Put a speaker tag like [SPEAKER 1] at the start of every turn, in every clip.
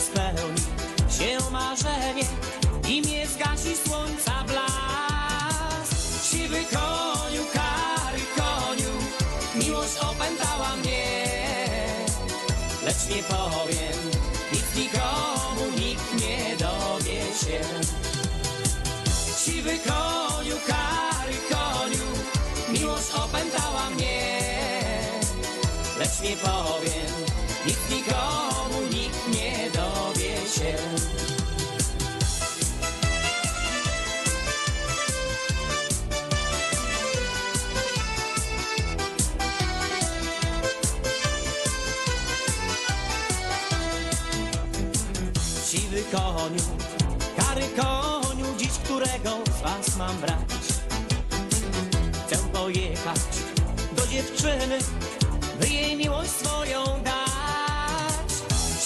[SPEAKER 1] spełni się marzenie i mnie zgasi słońca blask. Siwy koniu, kary koniu, miłość opętała mnie, lecz nie powiem nic nikomu, nikt nie dowie się. Siwy koniu, kary koniu, miłość opętała mnie, lecz nie powiem nic nikomu. Koniu, kary koniu Dziś którego z was mam brać? Chcę pojechać do dziewczyny By jej miłość swoją dać.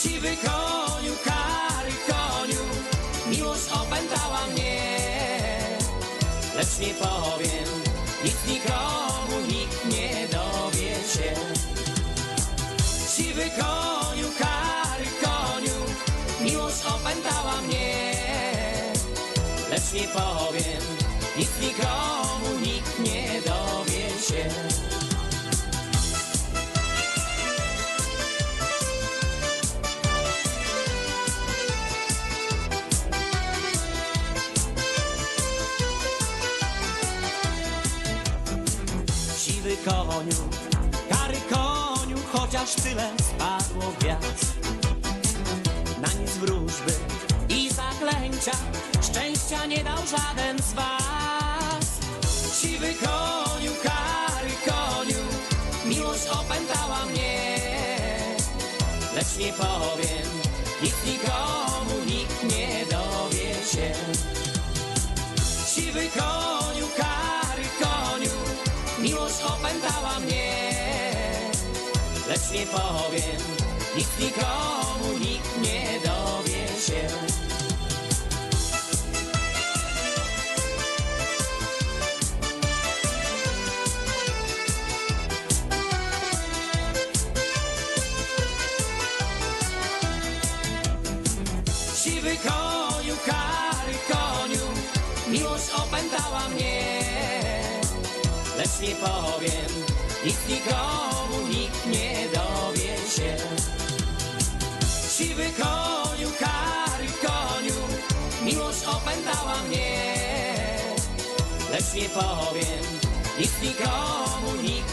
[SPEAKER 1] Siwy koniu, kary koniu Miłość opętała mnie. Lecz nie powiem nie powiem. Nic nikomu, nikt nie dowie się. Siwy koniu, kary koniu Chociaż tyle spadło gwiazd na nic wróżby zaklęcia szczęścia nie dał żaden z was. Siwy koniu, kary koniu, miłość opętała mnie, lecz nie powiem, nic nikomu, nikt nie dowie się. Siwy koniu, kary koniu, miłość opętała mnie, lecz nie powiem, nic nikomu, nikt nie dowie się. Opętała mnie, lecz nie powiem, nic nikomu, nikt nie dowie się. Siwy koniu, kary koniu, miłość opętała mnie, lecz nie powiem, nic nikomu, nikt